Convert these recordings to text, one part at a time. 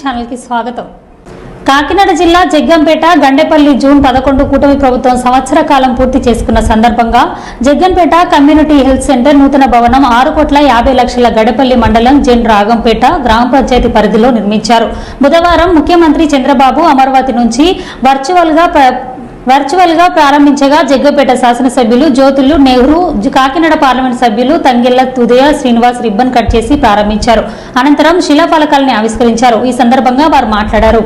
ఛానల్కి స్వాగతం. కాకినాడ జిల్లా జగ్గంపేట గండేపల్లి జూన్ పదకొండు కూటమి ప్రభుత్వం సంవత్సర కాలం పూర్తి చేసుకున్న సందర్భంగా జగ్గంపేట కమ్యూనిటీ హెల్త్ సెంటర్ నూతన భవనం ఆరు కోట్ల యాభై లక్షల గడపల్లి మండలం జెన్ రాగంపేట గ్రామ పంచాయతీ పరిధిలో నిర్మించారు. బుధవారం ముఖ్యమంత్రి చంద్రబాబు అమరావతి నుంచి వర్చువల్గా వర్చువల్గా ప్రారంభించగా జగ్గపేట శాసనసభ్యులు జ్యోతులు నెహ్రూ కాకినాడ పార్లమెంట్ సభ్యులు తంగెళ్ళ తుదయ శ్రీనివాస్ రిబ్బన్ కట్ చేసి ప్రారంభించారు. అనంతరం శిలాఫలకాల్ని ఆవిష్కరించారు. ఈ సందర్భంగా వారు మాట్లాడారు.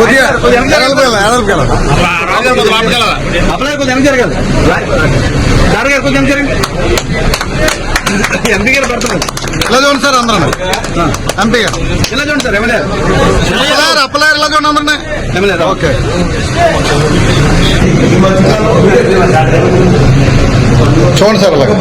కొద్దిగా కొంచెం సార్ గారు వెనక జరగండి ఎంపీ గారు పడుతున్నారు. ఇలా చూడండి సార్ అందరూ. ఎంపీ గారు. ఇలా చూడండి సార్ ఎమ్మెల్యే. అప్పలారు అప్పలారు ఇలా చూడండి అందరినీ. MLA okay. చూడండి సార్ అలాగే.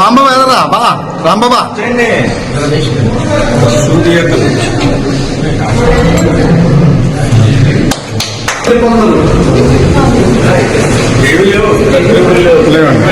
రాంబాబు ఎదరా? బా రాంబాబా. లేవండి.